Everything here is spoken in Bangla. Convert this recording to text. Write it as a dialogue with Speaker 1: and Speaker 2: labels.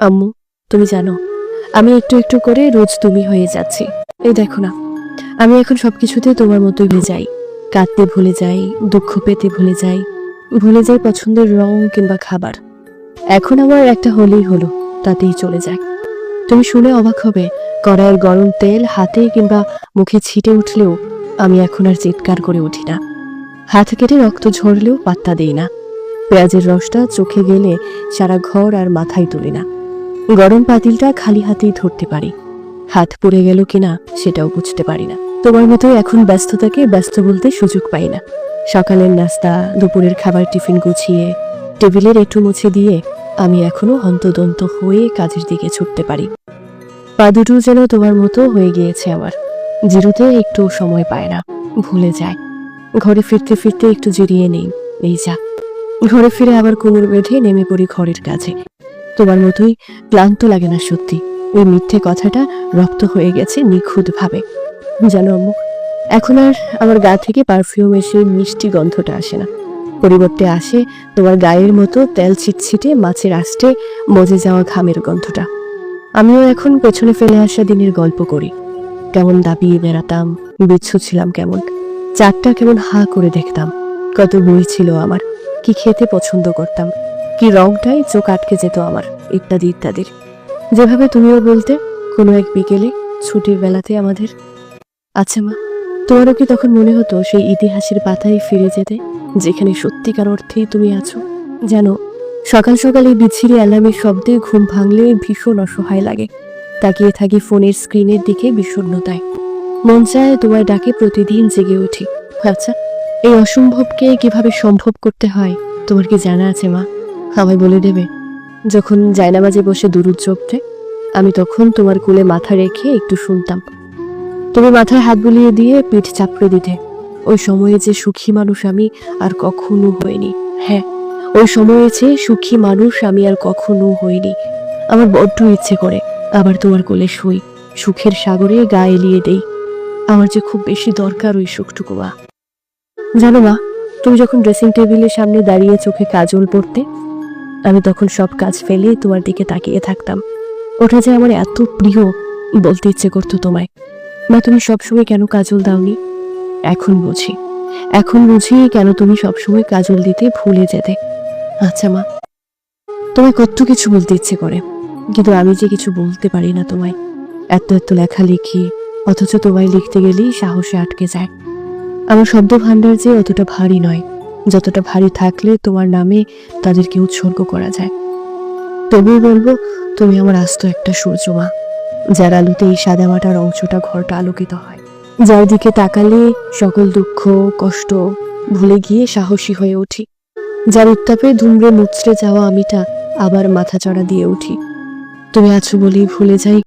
Speaker 1: আম্মু, তুমি জানো, আমি একটু একটু করে রোজ তুমি হয়ে যাচ্ছি। এই দেখো না, আমি এখন সবকিছুতে তোমার মতোই হয়ে যাই। কাঁদতে ভুলে যাই, দুঃখ পেতে ভুলে যাই ভুলে যাই পছন্দের রং কিংবা খাবার। এখন আমার একটা হলেই হলো, তাতেই চলে যায় তুমি শুনে অবাক হবে, কড়াইয়ের গরম তেল হাতে কিংবা মুখে ছিটে উঠলেও আমি এখন আর চিৎকার করে উঠি না। হাত কেটে রক্ত ঝরলেও পাত্তা দেই না। পেঁয়াজের রসটা চোখে গেলে সারা ঘর আর মাথায় তুলি না। গরম পাতিলটা খালি হাতেই ধরতে পারি। হাত পড়ে গেল কিনা সেটাও বুঝতে পারি না। তোমার মতোই এখন ব্যস্ততাকে ব্যস্ত বলতে সুযোগ পাই না। সকালের নাস্তা, দুপুরের খাবার টিফিন গুছিয়ে, টেবিলের একটু মুছে দিয়ে আমি এখনও হন্তদন্ত হয়ে কাজের দিকে ছুটতে পারি। পা দুটো যেন তোমার মতো হয়ে গিয়েছে আমার। জিরোতে একটু সময় পায় না। ভুলে যায়। ঘরে ফিরতে ফিরতে একটু জিরিয়ে নেই। এই যা। ঘরে ফিরে আবার কোমর বেঁধে নেমে পড়ি ঘরের কাছে। তোমার মতোই ক্লান্ত লাগে না সত্যি। ওই মিথ্যে কথাটা রক্ত হয়ে গেছে নিখুঁত ভাবে জানো আম্মু, এখন আর আমার গা থেকে পারফিউম এসে মিষ্টি গন্ধটা আসে না। পরিবর্তে আসে তোমার গায়ের মতো তেল ছিটছিটে মাছের আষ্টে মজে যাওয়া ঘামের গন্ধটা। আমিও এখন পেছনে ফেলে আসা দিনের গল্প করি। কেমন দাবিয়ে বেড়াতাম, বিচ্ছু ছিলাম কেমন। চারটা কেমন হা করে দেখতাম। কত বই ছিল আমার, কি খেতে পছন্দ করতাম। কি রংটাই চোখ আটকে যেত আমার, ইত্যাদি, ইত্যাদির। যেভাবে তুমিও বলতে, কোনো এক বিকেলে, ছুটির বেলাতে আমাদের। আচ্ছা মা, তোমারও কি তখন মনে হতো সেই ইতিহাসের পাতায় ফিরে যেতে, যেখানে সত্যিকার অর্থেই তুমি আছো? যেন সকাল সকাল এই বিচ্ছিরি অ্যালার্মের শব্দে ঘুম ভাঙলে ভীষণ অসহায় লাগে। তাকিয়ে থাকি ফোনের স্ক্রিনের দিকে বিষণ্ণতায়। মন চায় তোমার ডাকে প্রতিদিন জেগে উঠি। আচ্ছা এই অসম্ভবকে কীভাবে সম্ভব করতে হয়, তোমার কি জানা আছে মা? আমায় বলে দেবে। যখন জায়নামাজে বসে দুরুদ চোখতে আমি তখন তোমার কোলে মাথা রেখে একটু শুনতাম। তুমি মাথায় হাত বুলিয়ে দিয়ে পিঠ চাপড়ে দিতে। ওই সময়ে যে সুখী মানুষ আমি আর কখনো হইনি। হ্যাঁ ওই সময়ে যে সুখী মানুষ আমি আর কখনো হইনি। আমার বড্ড ইচ্ছে করে আবার তোমার কোলে শুই, সুখের সাগরে গা এলিয়ে দেই। আমার যে খুব বেশি দরকার ওই সুখটুকু মা। জানো মা, তুমি যখন ড্রেসিং টেবিলের সামনে দাঁড়িয়ে চোখে কাজল পড়তে আমি তখন সব কাজ ফেলে তোমার দিকে তাকিয়ে থাকতাম। ওটা যে আমার এত প্রিয় বলতে ইচ্ছে করতো তোমায়। মা, তুমি সবসময় কেন কাজল দাওনি? এখন বুঝি। এখন বুঝি কেন তুমি সবসময় কাজল দিতে ভুলে যেতে। আচ্ছা মা, তোমায় কত কিছু বলতে ইচ্ছে করে, কিন্তু আমি যে কিছু বলতে পারি না তোমায়। এত এত লেখা লিখি অথচ তোমায় লিখতে গেলেই সাহসে আটকে যায়। আমার শব্দ ভাণ্ডার যে অতটা ভারী নয়। যতটা ভারী থাকলে তোমার নামে তাদেরকে উৎসর্গ করা যায়। তবুও বলব, তুমি আমার আস্ত একটা সূর্য মা, যার আলোতে এই সাদামাটার অংশটা ঘরটা আলোকিত হয়। যার দিকে তাকালে সকল দুঃখ, কষ্ট ভুলে গিয়ে সাহসী হয়ে উঠি। যার উত্তাপে ধুমড়ে মুচড়ে যাওয়া আমিটা আবার মাথা চড়া দিয়ে উঠি। তুমি আছো বলেই ভুলে যাই